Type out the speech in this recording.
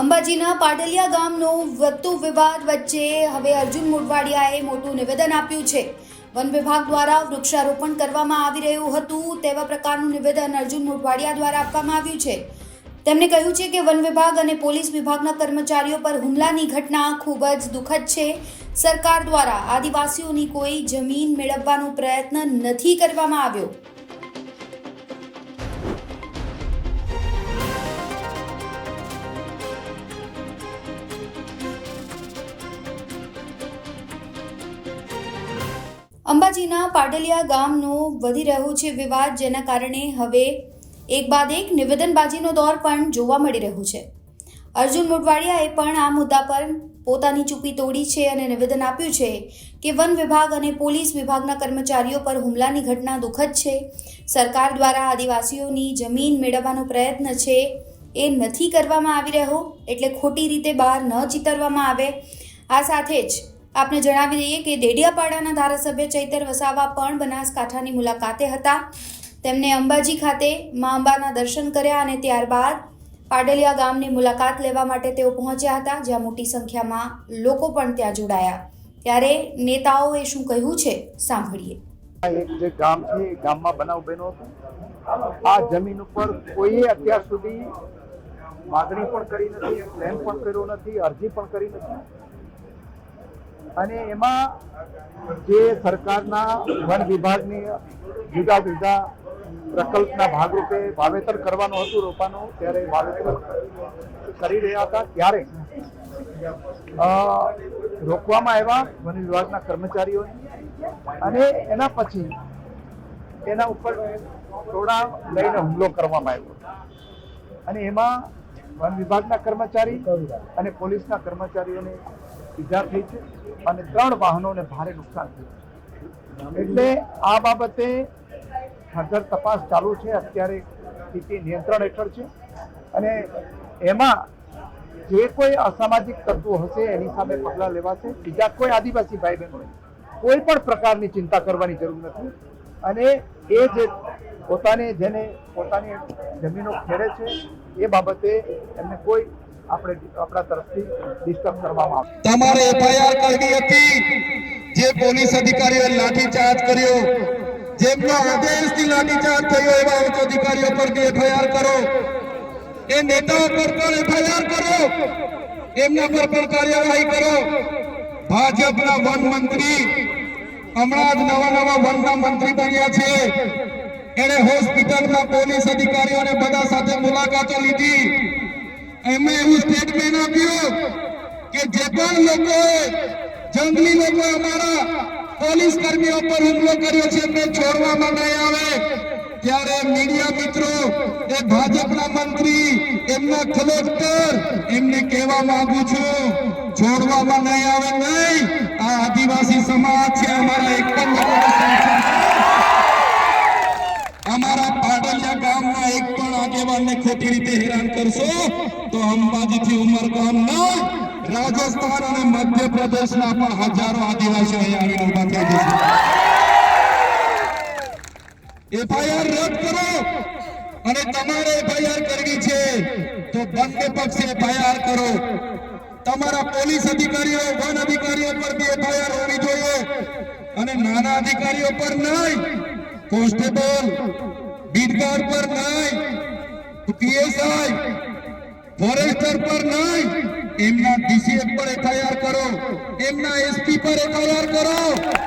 અંબાજીના પાટલિયા ગામનો વધતું વિવાદ વચ્ચે હવે અર્જુન મોટવાડિયાએ મોટું નિવેદન આપ્યું છે. વન વિભાગ દ્વારા વૃક્ષારોપણ કરવામાં આવી રહ્યું હતું તેવા પ્રકારનું નિવેદન અર્જુન મોટવાડિયા દ્વારા આપવામાં આવ્યું છે. તેમણે કહ્યું છે કે વન વિભાગ અને પોલીસ વિભાગના કર્મચારીઓ પર હુમલાની ઘટના ખૂબ જ દુઃખદ છે. સરકાર દ્વારા આદિવાસીઓની કોઈ જમીન મેળવવાનો પ્રયત્ન નથી કરવામાં આવ્યો. અંબાજીના પાડલિયા ગામનો વધી રહ્યો છે વિવાદ, જેના કારણે હવે એક બાદ એક નિવેદનબાજીનો દોર પણ જોવા મળી રહ્યો છે. અર્જુન મોટવાડિયાએ પણ આ મુદ્દા પર પોતાની ચૂપી તોડી છે અને નિવેદન આપ્યું છે કે વન વિભાગ અને પોલીસ વિભાગના કર્મચારીઓ પર હુમલાની ઘટના દુઃખદ છે. સરકાર દ્વારા આદિવાસીઓની જમીન મેળવવાનો પ્રયત્ન છે એ નથી કરવામાં આવી રહ્યો, એટલે ખોટી રીતે બહાર ન ચિતરવામાં આવે. આ સાથે જ આપને જણાવી દઈએ કે દેડિયાપાડાના ધારાસભ્ય ચૈતર વસાવા પણ બનાસકાંઠાની મુલાકાતે હતા. તેમણે અંબાજી ખાતે મા અંબાના દર્શન કર્યા અને ત્યારબાદ પાડલિયા ગામની મુલાકાત લેવા માટે તેઓ પહોંચ્યા હતા, જ્યાં મોટી સંખ્યામાં લોકો પણ ત્યાં જોડાયા. ત્યારે નેતાઓએ શું કહ્યું છે, સાંભળીએ. જે ગામ છે ગામમાં બનાવ બન્યો આ જમીન ઉપર કોઈએ અત્યાર સુધી માગણી પણ કરી નથી ક્લેમ પણ કર્યો નથી, અરજી પણ કરી નથી. અને એમાં જે સરકારના વન વિભાગની જુદા જુદા પ્રકલ્પના ભાગરૂપે વાવેતર કરવાનું હતું, રોપાનું, ત્યારે વાવેતર કરી રહ્યા હતા. ત્યારે રોકવામાં આવ્યા વન વિભાગના કર્મચારીઓને અને એના પછી એના ઉપર ટોળા લઈને હુમલો કરવામાં આવ્યો. અને એમાં વન વિભાગના કર્મચારી અને પોલીસના કર્મચારીઓને ઈજા થઈ છે. અને ત્રણ વાહનોને ભારે નુકસાન થયું. એટલે આ બાબતે ફર્ધર તપાસ ચાલુ છે. અત્યારે સ્થિતિ નિયંત્રણ હેઠળ છે. અને એમાં જે કોઈ અસામાજિક તત્વો હશે, એની સામે પગલાં લેવાશે. બીજા કોઈ આદિવાસી ભાઈ બહેનોએ કોઈ પણ પ્રકારની ચિંતા કરવાની જરૂર નથી. અને એ જે પોતાને, જેને પોતાની જમીનો ખેડે છે, એ બાબતે એમને કોઈ આપણે આપણા તરફથી ડિસ્ટર્બ કરવામાં આવે તમારે એફઆઈઆર કરવી હતી. જે પોલીસ અધિકારીઓએ લાઠીચાર્જ કર્યો. જેમનો આદેશથી લાઠીચાર્જ થયો એવા ઉચ્ચ અધિકારીઓ પર એફઆઈઆર કરો. એ નેતાઓ પર પણ એફઆઈઆર કરો. એમના પર પણ કાર્યવાહી કરો. ભાજપના વન મંત્રી, હમણાં જ નવા નવા વનના મંત્રી બન્યા છે. એણે હોસ્પિટલમાં પોલીસ અધિકારીઓને બધા સાથે મુલાકાતો લીધી. એમને એવું સ્ટેટમેન્ટ આપ્યું કે જે પણ લોકોએ, જંગલી લોકો અમારા પોલીસ કર્મીઓ પર હુમલો કર્યો છે એમને છોડવામાં નહીં આવે. ત્યારે મીડિયા મિત્રો, એ ભાજપના મંત્રી, એમના કલેક્ટર, એમને કહેવા માંગુ છું, છોડવામાં નહીં આવે નહીં. આ આદિવાસી સમાજ છે, અમારા એક ખોટી રીતે હેરાન કરશો, તો અંબાજીથી ઉમરગામ ના રાજસ્થાન અને મધ્યપ્રદેશના પણ હજારો આદિવાસીઓ અહીંયા આવીને ઊભા થઈ જશે. એફઆઈઆર રદ કરો. અને તમારે એફઆઈઆર કરવી છે, તો બંને પક્ષે એફઆઈઆર કરો. તમારા પોલીસ અધિકારીઓ, વન અધિકારીઓ પર બી એફઆઈઆર હોવી જોઈએ અને નાના અધિકારીઓ પર નહીં, કોન્સ્ટેબલ બીટગાર્ડ પર નહીં. પીએસઆઈ ફોરેસ્ટર પર નહીં એમના ડીસીએફ પર એફઆઈઆર કરો એમના એસપી પર એફઆઈઆર કરો.